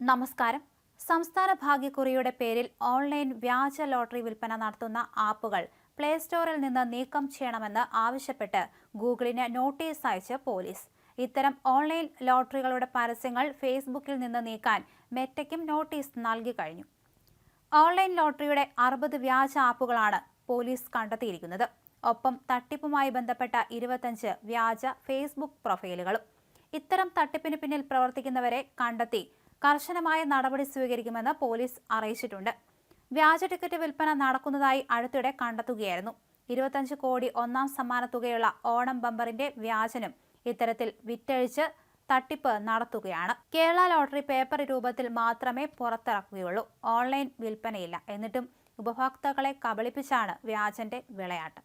നമസ്കാരം. സംസ്ഥാന ഭാഗ്യക്കുറിയുടെ പേരിൽ ഓൺലൈൻ വ്യാജ ലോട്ടറി വിൽപ്പന നടത്തുന്ന ആപ്പുകൾ പ്ലേ സ്റ്റോറിൽ നിന്ന് നീക്കം ചെയ്യണമെന്ന് ആവശ്യപ്പെട്ട് ഗൂഗിളിന് നോട്ടീസ് അയച്ച് പോലീസ്. ഇത്തരം ഓൺലൈൻ ലോട്ടറികളുടെ പരസ്യങ്ങൾ ഫേസ്ബുക്കിൽ നിന്ന് നീക്കാൻ മെറ്റയ്ക്കും നോട്ടീസ് നൽകി കഴിഞ്ഞു. ഓൺലൈൻ ലോട്ടറിയുടെ അറുപത് വ്യാജ ആപ്പുകളാണ് പോലീസ് കണ്ടെത്തിയിരിക്കുന്നത്. ഒപ്പം തട്ടിപ്പുമായി ബന്ധപ്പെട്ട ഇരുപത്തഞ്ച് വ്യാജ ഫേസ്ബുക്ക് പ്രൊഫൈലുകളും. ഇത്തരം തട്ടിപ്പിന് പിന്നിൽ പ്രവർത്തിക്കുന്നവരെ കണ്ടെത്തി കർശനമായ നടപടി സ്വീകരിക്കുമെന്ന് പോലീസ് അറിയിച്ചിട്ടുണ്ട്. വ്യാജ ടിക്കറ്റ് വിൽപ്പന നടക്കുന്നതായി അടുത്തിടെ കണ്ടെത്തുകയായിരുന്നു. ഇരുപത്തഞ്ച് കോടി ഒന്നാം സമ്മാന തുകയുള്ള ഓണം ബമ്പറിന്റെ വ്യാജനും ഇത്തരത്തിൽ വിറ്റഴിച്ച് തട്ടിപ്പ് നടത്തുകയാണ്. കേരള ലോട്ടറി പേപ്പർ രൂപത്തിൽ മാത്രമേ പുറത്തിറക്കുകയുള്ളൂ. ഓൺലൈൻ വിൽപ്പനയില്ല. എന്നിട്ടും ഉപഭോക്താക്കളെ കബളിപ്പിച്ചാണ് വ്യാജന്റെ വിളയാട്ടം.